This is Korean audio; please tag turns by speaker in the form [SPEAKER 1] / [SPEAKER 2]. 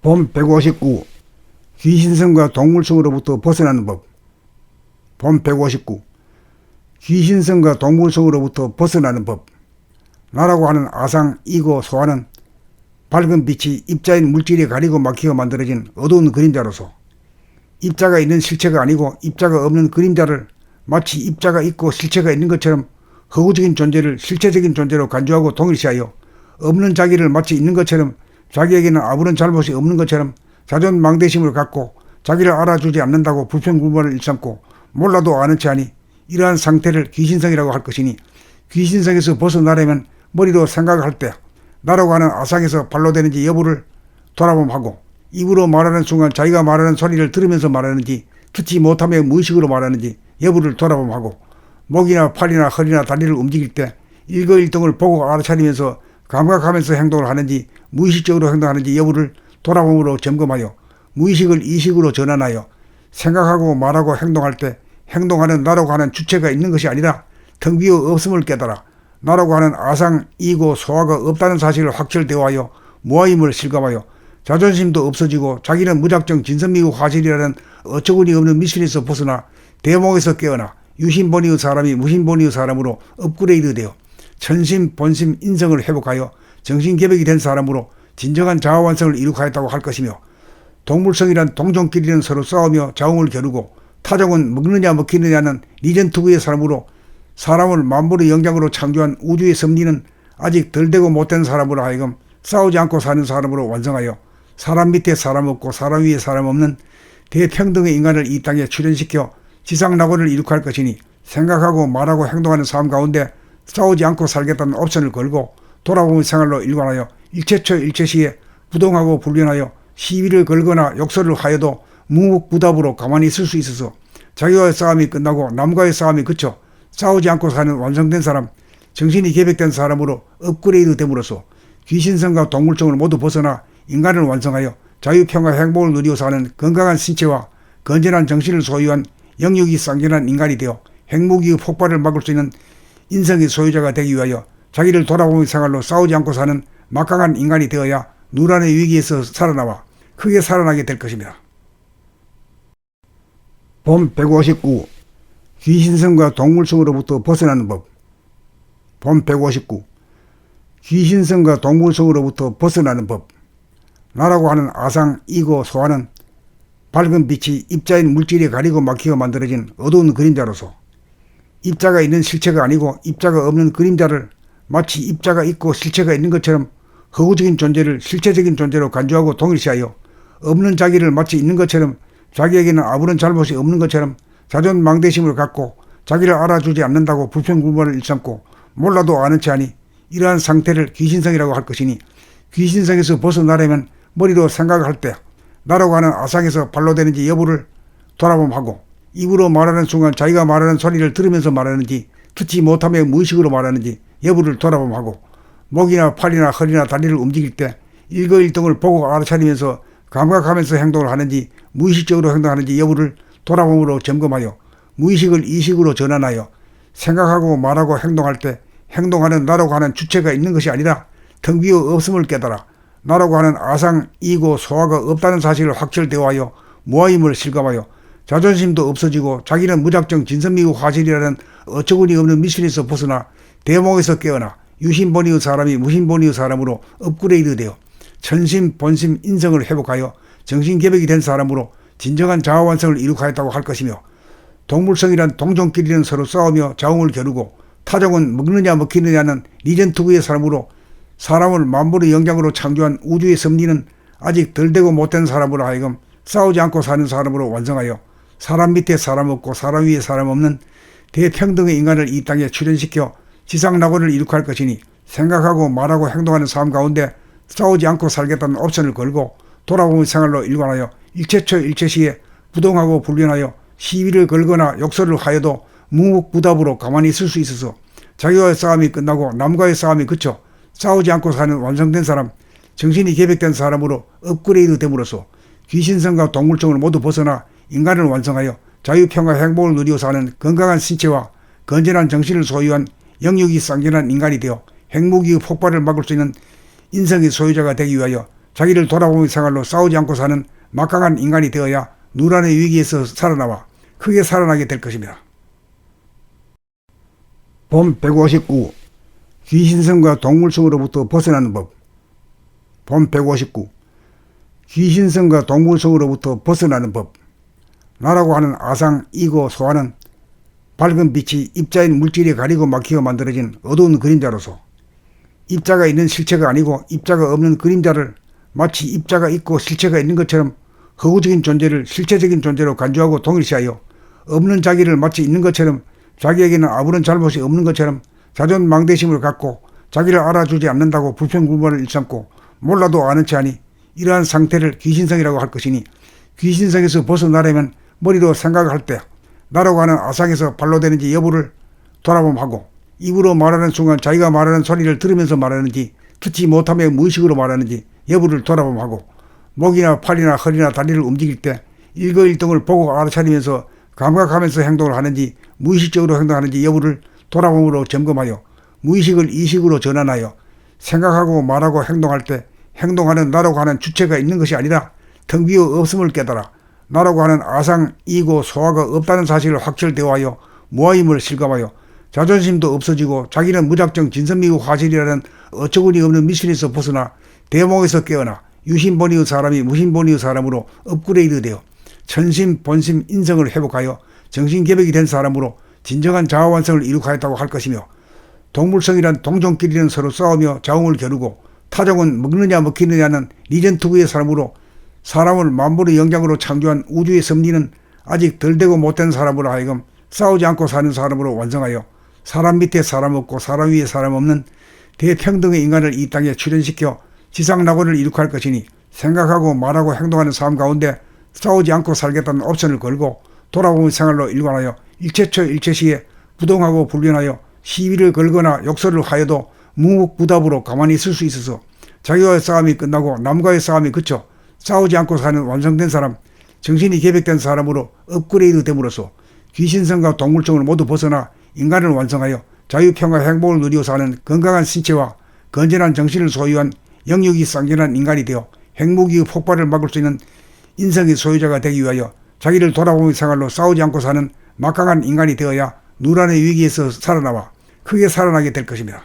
[SPEAKER 1] 봄 159. 귀신성과 동물성으로부터 벗어나는 법. 봄 159. 귀신성과 동물성으로부터 벗어나는 법. 나라고 하는 아상, 이고, 소화는 밝은 빛이 입자인 물질에 가리고 막히고 만들어진 어두운 그림자로서 입자가 있는 실체가 아니고 입자가 없는 그림자를 마치 입자가 있고 실체가 있는 것처럼 허구적인 존재를 실체적인 존재로 간주하고 동일시하여 없는 자기를 마치 있는 것처럼 자기에게는 아무런 잘못이 없는 것처럼 자존망대심을 갖고 자기를 알아주지 않는다고 불평불만을 일삼고 몰라도 아는 체 하니 이러한 상태를 귀신성이라고 할 것이니 귀신성에서 벗어나려면 머리로 생각할 때 나라고 하는 아상에서 발로 되는지 여부를 돌아봄하고 입으로 말하는 순간 자기가 말하는 소리를 들으면서 말하는지 듣지 못하며 무의식으로 말하는지 여부를 돌아봄하고 목이나 팔이나 허리나 다리를 움직일 때 일거일동을 보고 알아차리면서 감각하면서 행동을 하는지 무의식적으로 행동하는지 여부를 돌아봄으로 점검하여 무의식을 이식으로 전환하여 생각하고 말하고 행동할 때 행동하는 나라고 하는 주체가 있는 것이 아니라 텅 비어 없음을 깨달아 나라고 하는 아상, 이고, 소화가 없다는 사실을 확철대화하여 무아임을 실감하여 자존심도 없어지고 자기는 무작정 진선미고 화실이라는 어처구니 없는 미신에서 벗어나 대목에서 깨어나 유신본의의 사람이 무신본의의 사람으로 업그레이드 되어 천심, 본심, 인성을 회복하여 정신개백이 된 사람으로 진정한 자아완성을 이룩하였다고 할 것이며 동물성이란 동종끼리는 서로 싸우며 자웅을 겨루고 타종은 먹느냐 먹히느냐는 리전투구의 사람으로 사람을 만물의 영장으로 창조한 우주의 섭리는 아직 덜 되고 못된 사람으로 하여금 싸우지 않고 사는 사람으로 완성하여 사람 밑에 사람 없고 사람 위에 사람 없는 대평등의 인간을 이 땅에 출현시켜 지상낙원을 이룩할 것이니 생각하고 말하고 행동하는 삶 가운데 싸우지 않고 살겠다는 옵션을 걸고 돌아보는 생활로 일관하여 일체처 일체시에 부동하고 불변하여 시비를 걸거나 욕설을 하여도 무묵부답으로 가만히 있을 수 있어서 자기와의 싸움이 끝나고 남과의 싸움이 그쳐 싸우지 않고 사는 완성된 사람, 정신이 개백된 사람으로 업그레이드 됨으로써 귀신성과 동물성을 모두 벗어나 인간을 완성하여 자유평화 행복을 누리고 사는 건강한 신체와 건전한 정신을 소유한 영육이 쌍전한 인간이 되어 핵무기의 폭발을 막을 수 있는 인성의 소유자가 되기 위하여 자기를 돌아보는 생활로 싸우지 않고 사는 막강한 인간이 되어야 누란의 위기에서 살아나와 크게 살아나게 될 것입니다. 봄 159. 귀신성과 동물성으로부터 벗어나는 법. 봄 159. 귀신성과 동물성으로부터 벗어나는 법. 나라고 하는 아상, 이고, 소화는 밝은 빛이 입자인 물질에 가리고 막히고 만들어진 어두운 그림자로서 입자가 있는 실체가 아니고 입자가 없는 그림자를 마치 입자가 있고 실체가 있는 것처럼 허구적인 존재를 실체적인 존재로 간주하고 동일시하여 없는 자기를 마치 있는 것처럼 자기에게는 아무런 잘못이 없는 것처럼 자존망대심을 갖고 자기를 알아주지 않는다고 불평불만을 일삼고 몰라도 아는 체 하니 이러한 상태를 귀신성이라고 할 것이니 귀신성에서 벗어나려면 머리로 생각할 때 나라고 하는 아상에서 발로 되는지 여부를 돌아봄하고 입으로 말하는 순간 자기가 말하는 소리를 들으면서 말하는지 듣지 못하며 무의식으로 말하는지 여부를 돌아봄하고 목이나 팔이나 허리나 다리를 움직일 때 일거일동을 보고 알아차리면서 감각하면서 행동을 하는지 무의식적으로 행동하는지 여부를 돌아봄으로 점검하여 무의식을 이식으로 전환하여 생각하고 말하고 행동할 때 행동하는 나라고 하는 주체가 있는 것이 아니라 텅 비어 없음을 깨달아 나라고 하는 아상, 이고, 소화가 없다는 사실을 확철대화하여 무아임을 실감하여 자존심도 없어지고 자기는 무작정 진선미고 화실이라는 어처구니 없는 미신에서 벗어나 대목에서 깨어나 유신본의의 사람이 무신본의의 사람으로 업그레이드 되어 천심, 본심, 인성을 회복하여 정신개백이 된 사람으로 진정한 자아완성을 이룩하였다고 할 것이며 동물성이란 동종끼리는 서로 싸우며 자웅을 겨루고 타종은 먹느냐 먹히느냐는 리전투구의 사람으로 사람을 만물의 영장으로 창조한 우주의 섭리는 아직 덜 되고 못된 사람으로 하여금 싸우지 않고 사는 사람으로 완성하여 사람 밑에 사람 없고 사람 위에 사람 없는 대평등의 인간을 이 땅에 출현시켜 지상 낙원을 이룩할 것이니 생각하고 말하고 행동하는 삶 가운데 싸우지 않고 살겠다는 옵션을 걸고 돌아보는 생활로 일관하여 일체처 일체시에 부동하고 불변하여 시비를 걸거나 욕설을 하여도 무묵부답으로 가만히 있을 수 있어서 자기와의 싸움이 끝나고 남과의 싸움이 그쳐 싸우지 않고 사는 완성된 사람, 정신이 개백된 사람으로 업그레이드 됨으로써 귀신성과 동물성을 모두 벗어나 인간을 완성하여 자유평화 행복을 누리고 사는 건강한 신체와 건전한 정신을 소유한 영육이 쌍전한 인간이 되어 핵무기의 폭발을 막을 수 있는 인성의 소유자가 되기 위하여 자기를 돌아보는 생활로 싸우지 않고 사는 막강한 인간이 되어야 누란의 위기에서 살아나와 크게 살아나게 될 것입니다. 봄 159. 귀신성과 동물성으로부터 벗어나는 법. 봄 159. 귀신성과 동물성으로부터 벗어나는 법. 나라고 하는 아상, 이고, 소화는 밝은 빛이 입자인 물질에 가리고 막히어 만들어진 어두운 그림자로서 입자가 있는 실체가 아니고 입자가 없는 그림자를 마치 입자가 있고 실체가 있는 것처럼 허구적인 존재를 실체적인 존재로 간주하고 동일시하여 없는 자기를 마치 있는 것처럼 자기에게는 아무런 잘못이 없는 것처럼 자존망대심을 갖고 자기를 알아주지 않는다고 불평불만을 일삼고 몰라도 아는 체하니 이러한 상태를 귀신성이라고 할 것이니 귀신성에서 벗어나려면 머리로 생각할 때 나라고 하는 아상에서 발로 되는지 여부를 돌아봄하고 입으로 말하는 순간 자기가 말하는 소리를 들으면서 말하는지 듣지 못하며 무의식으로 말하는지 여부를 돌아봄하고 목이나 팔이나 허리나 다리를 움직일 때 일거일동을 보고 알아차리면서 감각하면서 행동을 하는지 무의식적으로 행동하는지 여부를 돌아봄으로 점검하여 무의식을 이식으로 전환하여 생각하고 말하고 행동할 때 행동하는 나라고 하는 주체가 있는 것이 아니라 텅 비어 없음을 깨달아 나라고 하는 아상, 이고, 소화가 없다는 사실을 확철대화하여 무아임을 실감하여 자존심도 없어지고 자기는 무작정 진선미고 화실이라는 어처구니 없는 미신에서 벗어나 대목에서 깨어나 유신본의의 사람이 무신본의의 사람으로 업그레이드 되어 천심, 본심, 인성을 회복하여 정신개벽이 된 사람으로 진정한 자아완성을 이룩하였다고 할 것이며 동물성이란 동종끼리는 서로 싸우며 자웅을 겨루고 타종은 먹느냐 먹히느냐는 리전투구의 사람으로 사람을 만물의 영장으로 창조한 우주의 섭리는 아직 덜 되고 못된 사람으로 하여금 싸우지 않고 사는 사람으로 완성하여 사람 밑에 사람 없고 사람 위에 사람 없는 대평등의 인간을 이 땅에 출현시켜 지상낙원을 이룩할 것이니 생각하고 말하고 행동하는 삶 가운데 싸우지 않고 살겠다는 옵션을 걸고 돌아보는 생활로 일관하여 일체처 일체시에 부동하고 불변하여 시위를 걸거나 욕설을 하여도 무묵부답으로 가만히 있을 수 있어서 자기와의 싸움이 끝나고 남과의 싸움이 그쳐 싸우지 않고 사는 완성된 사람, 정신이 개백된 사람으로 업그레이드 됨으로써 귀신성과 동물성을 모두 벗어나 인간을 완성하여 자유평화 행복을 누리고 사는 건강한 신체와 건전한 정신을 소유한 영육이 쌍전한 인간이 되어 핵무기의 폭발을 막을 수 있는 인성의 소유자가 되기 위하여 자기를 돌아보는 생활로 싸우지 않고 사는 막강한 인간이 되어야 누란의 위기에서 살아나와 크게 살아나게 될 것입니다.